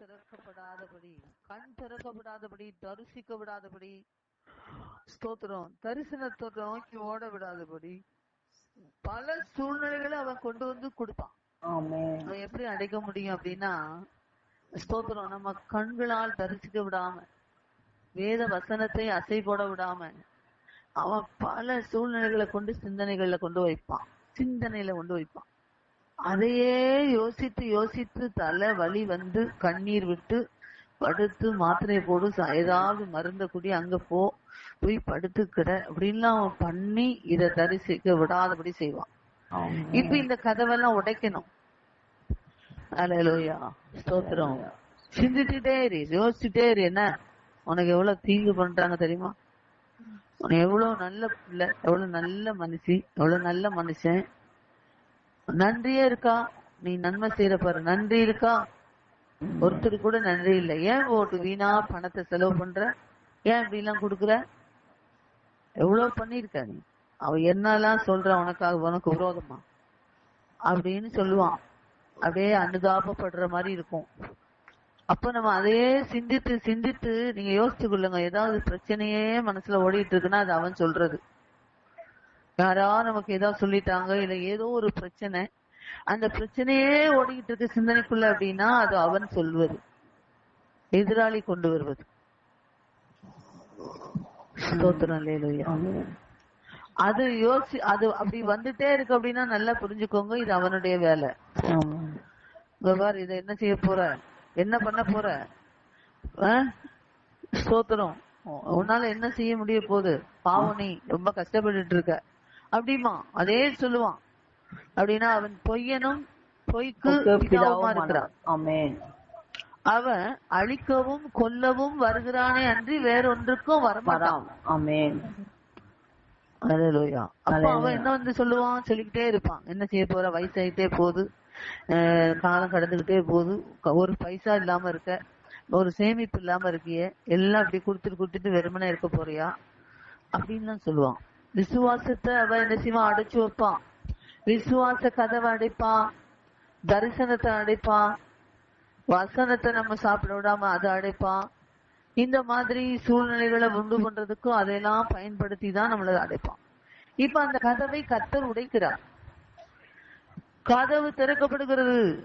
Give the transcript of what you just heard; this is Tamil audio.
திறக்கப்படாதபடி கண் திறக்கப்படாதபடி தரிசிக்க விடாதபடி ஸ்தோத்திரம் தரிசனத்தை நோக்கி ஓட விடாதபடி பல சூழ்நிலைகளை அவன் கொண்டு வந்து கொடுப்பான். அவன் எப்படி அடைக்க முடியும் அப்படின்னா ஸ்தோத்திரம் நம்ம கண்களால் தரிசிக்க விடாம வேத வசனத்தை அசை போட விடாம அவன் பல சூழ்நிலைகளை கொண்டு சிந்தனைகள்ல கொண்டு வைப்பான். சிந்தனையில கொண்டு வைப்பான். அதையே யோசித்து யோசித்து தலை வலி வந்து கண்ணீர் விட்டு படுத்து மாத்திரை போடு ஏதாவது மருந்த குடி அங்க போ போய் படுத்துக்கிட அப்படின்லாம் அவன் பண்ணி இத தரிசிக்க விடாதபடி செய்வான். இப்ப இந்த கதவெல்லாம் உடைக்கணும். அலையலோயா ஸ்தோத்திரம். சிந்திச்சுட்டே இரு யோசிச்சுட்டே இரு என்ன? உனக்கு எவ்வளவு தீங்கு பண்றாங்க தெரியுமா? உனக்கு எவ்வளவு நல்ல பிள்ளை எவ்வளவு நல்ல மனுஷி எவ்வளவு நல்ல மனுஷன் நன்றியே இருக்கா? நீ நன்மை செய்யற பாரு. நன்றி இருக்கா? ஒருத்தர் கூட நன்றி இல்லை. ஏன் ஓட்டு வீணா பணத்தை செலவு பண்ற? ஏன் இப்படி எல்லாம் கொடுக்குற? எவ்வளவு பண்ணிருக்க நீ? அவ என்னெல்லாம் சொல்ற? உனக்காக உனக்கு விரோதமா? அப்படின்னு சொல்லுவான். அப்படியே அனுதாபப்படுற மாதிரி இருக்கும். அப்ப நம்ம அதையே சிந்தித்து சிந்தித்து நீங்க யோசிச்சு கொள்ளுங்க. ஏதாவது பிரச்சனையே மனசுல ஓடிட்டு இருக்குன்னா அது அவன் சொல்றது. யாரா நமக்கு ஏதாவது சொல்லிட்டாங்க இல்ல ஏதோ ஒரு பிரச்சனை அந்த பிரச்சனையே ஓடிக்கிட்டு இருக்கு சிந்தனைக்குள்ள அப்படின்னா அது அவன் சொல்வது எதிராளி கொண்டு வருவது. அது யோசி அது அப்படி வந்துட்டே இருக்கு அப்படின்னா நல்லா புரிஞ்சுக்கோங்க இது அவனுடைய வேலை. ஆமென் இத என்ன செய்ய போற? என்ன பண்ண போற? ஆ? ஸ்தோத்திரம். உன்னால என்ன செய்ய முடிய போகுது? பாவம் நீ ரொம்ப கஷ்டப்பட்டுட்டு இருக்க. அப்படிமா அதே சொல்லுவான். அப்படின்னா அவன் பொய்யனும் பொய்க்கு பிதாவுமா இருக்கிறான். ஆமென். அவன் அழிக்கவும் கொல்லவும் வருகிறானே அன்றி வேறொன்றுக்கும் வரமாட்டான். வராம் ஆமென். அப்ப அவன் என்ன வந்து சொல்லுவான்? சொல்லிக்கிட்டே இருப்பான். என்ன செய்ய போற? வயசாயிட்டே போகுது. காலம் கடந்துகிட்டே போகுது. ஒரு பைசா இல்லாம இருக்க. ஒரு சேமிப்பு இல்லாம இருக்கியே. எல்லாம் அப்படி கொடுத்துட்டு கொடுத்துட்டு வெறுமனே இருக்க போறியா? அப்படின்னு சொல்லுவான். விசுவாசத்தை அவன் என்ன செய்வான்? அடைச்சு வைப்பான். விசுவாச கதவை அடைப்பான். தரிசனத்தை அடைப்பான். வசனத்தை நம்ம சாப்பிட விடாம அதை அடைப்பான். இந்த மாதிரி சூழ்நிலைகளை உண்டு பண்றதுக்கும் அதையெல்லாம் பயன்படுத்தி தான் நம்மள அடைப்பான். இப்ப அந்த கதவை கத்தர் உடைக்கிறார். கதவு திறக்கப்படுகிறது.